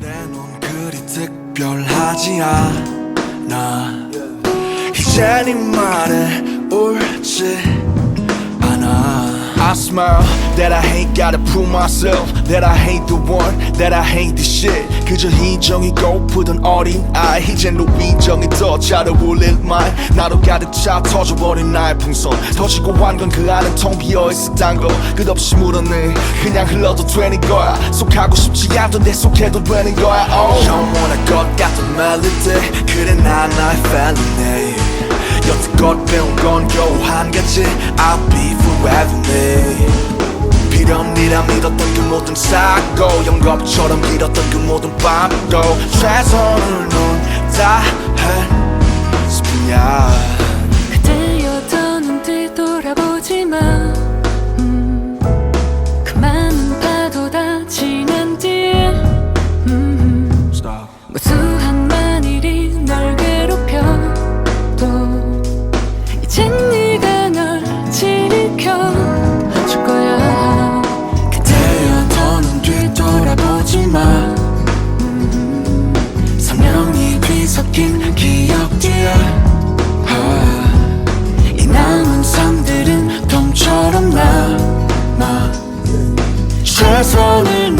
그래 넌 그리 특별하지 않아. 이제 네 말에 않아 I smile that I ain't gotta prove myself That I ain't the one, that I ain't the shit. 그저 희정이 고프던 어린 아이 이젠 노비정이 더 잘 어울릴 말. 나로 가득 차 터져버린 나의 풍선. 터지고 한건그 안은 텅 비어있었단 거. 끝없이 물었네. 그냥 흘러도 되는 거야. 속하고 싶지 않던데 속해도 되는 거야. Oh. 영원할 것 같던 멜로디 그래 난 나의 felony 여태껏 배운 건 겨우 한 가지. I'll be forever me. 필연이라 믿었던 그 모든 사고 영겁처럼 길었던 그 모든 밤도 최선을 넌다할 뿐이야 그대여 더는 뒤돌아보지 마 음, 그 많은 파도 다 지난 뒤에 음, Stop. 무수한 켜줄 거야. 그대여 더는 뒤돌아보지 마. 선명히 뒤섞인 기억들 아, 이 남은 삶들은 덤처럼 남아. 최선을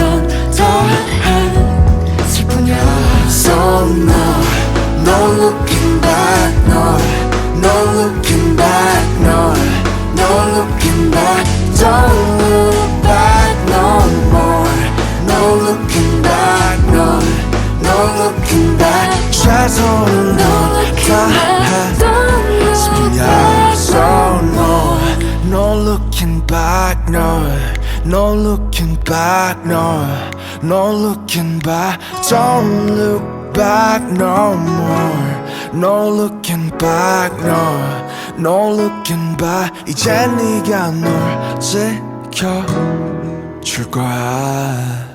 looking back, no, no looking back. 최선을 다해. Yeah, so no, no looking back, no, no looking back, no, no looking back. Don't look back no more, no looking back, no, no looking back. 이제 네가 널 지켜줄 거야.